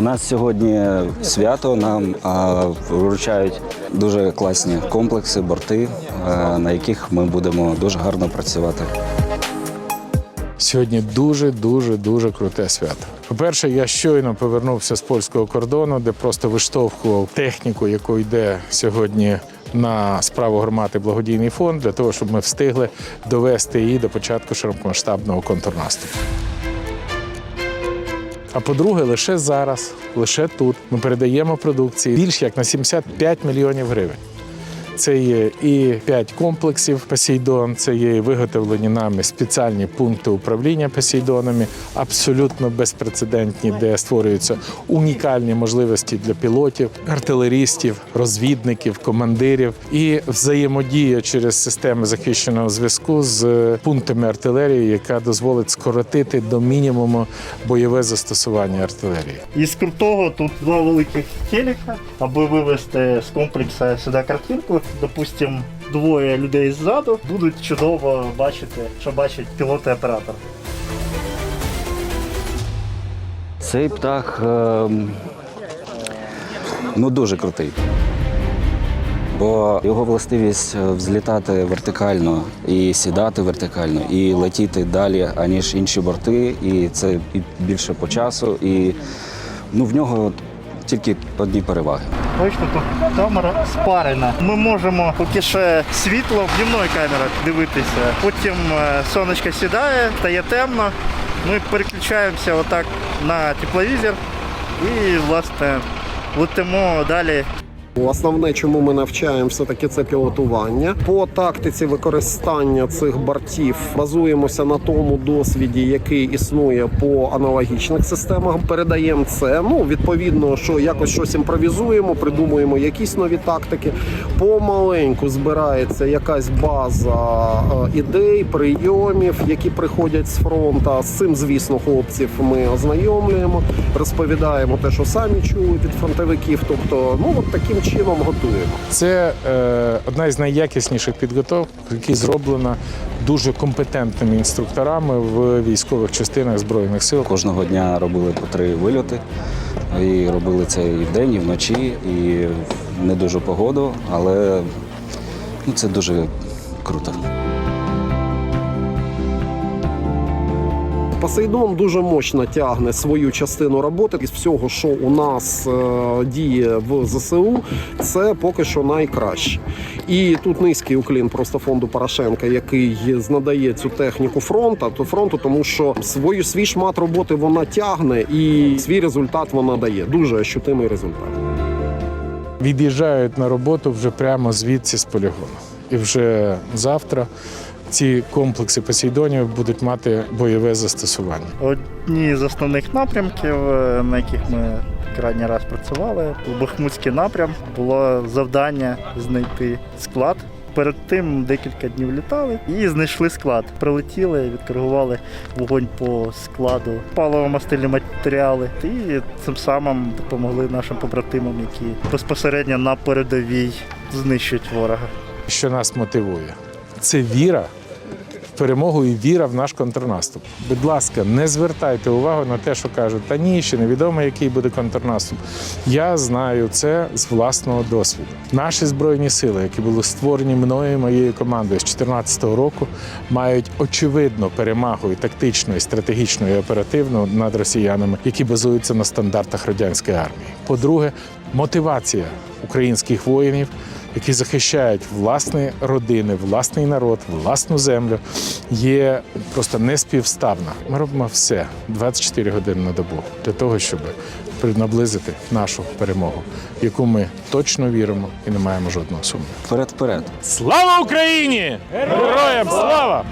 У нас сьогодні свято. Нам вручають дуже класні комплекси, борти, а, на яких ми будемо дуже гарно працювати. Сьогодні дуже, дуже, дуже круте свято. По-перше, я щойно повернувся з польського кордону, де просто виштовхував техніку, яку йде сьогодні на справу громади благодійний фонд, для того, щоб ми встигли довести її до початку широкомасштабного контрнаступу. А по-друге, лише зараз, лише тут ми передаємо продукції більш як на 75 мільйонів гривень. Це є і 5 комплексів Посейдон, це є і виготовлені нами спеціальні пункти управління Посейдонами, абсолютно безпрецедентні, де створюються унікальні можливості для пілотів, артилерістів, розвідників, командирів і взаємодія через системи захищеного зв'язку з пунктами артилерії, яка дозволить скоротити до мінімуму бойове застосування артилерії. Із крутого тут два великих телека, аби вивести з комплексу сюди картинку. Допустим, двоє людей ззаду будуть чудово бачити, що бачить пілот і оператор. Цей птах ем, ну, дуже крутий. Бо його властивість е, взлітати вертикально і сідати вертикально, і летіти далі, аніж інші борти. І це більше по часу. І ну, в нього тільки одні переваги. Бачите, тут камера спарена. Ми можемо поки ще світло днівної камери дивитися. Потім е, сонечко сідає, стає темно. Ми переключаємося отак на тепловізор і, власне, летимо далі Основне, чому ми навчаємо, все таки це пілотування. По тактиці використання цих бортів базуємося на тому досвіді, який існує по аналогічних системах. Передаємо це. Ну відповідно, що якось щось імпровізуємо, придумуємо якісь нові тактики. Помаленьку збирається якась база е, ідей, прийомів, які приходять з фронту. З цим, звісно, хлопців ми ознайомлюємо, розповідаємо те, що самі чули від фронтовиків. Тобто, ну от таким чином готуємо. Це е, одна із найякісніших підготовок, які зроблена дуже компетентними інструкторами в військових частинах збройних сил. Кожного дня робили по три вильоти. І робили це і вдень, і вночі, і в не дуже погоду, але ну, це дуже круто. Посейдон дуже мощно тягне свою частину роботи. Із всього, що у нас е, діє в ЗСУ, це поки що найкраще. І тут низький уклін просто фонду Порошенка, який надає цю техніку фронту, то фронту, тому що свою свій шмат роботи вона тягне і свій результат вона дає. Дуже ощутимий результат. Від'їжджають на роботу вже прямо звідси з полігону. І вже завтра ці комплекси Посейдонів будуть мати бойове застосування. Одні з основних напрямків, е, на яких ми крайній раз працювали, Бахмутський напрям було завдання знайти склад. Перед тим декілька днів літали і знайшли склад. Прилетіли, відкоригували вогонь по складу, паливо-мастильні матеріали і цим самим допомогли нашим побратимам, які безпосередньо на передовій знищують ворога. Що нас мотивує? Це віра перемогу і віра в наш контрнаступ. Будь ласка, не звертайте увагу на те, що кажуть, та ні, ще невідомо, який буде контрнаступ. Я знаю це з власного досвіду. Наші збройні сили, які були створені мною і моєю командою з 2014 року, мають очевидну перемагу і тактичну, і стратегічну, і оперативну над росіянами, які базуються на стандартах радянської армії. По-друге, мотивація українських воїнів які захищають власні родини, власний народ, власну землю, є просто неспівставна. Ми робимо все 24 години на добу для того, щоб наблизити нашу перемогу, в яку ми точно віримо і не маємо жодного сумніву. Вперед, вперед! Слава Україні! Героям слава!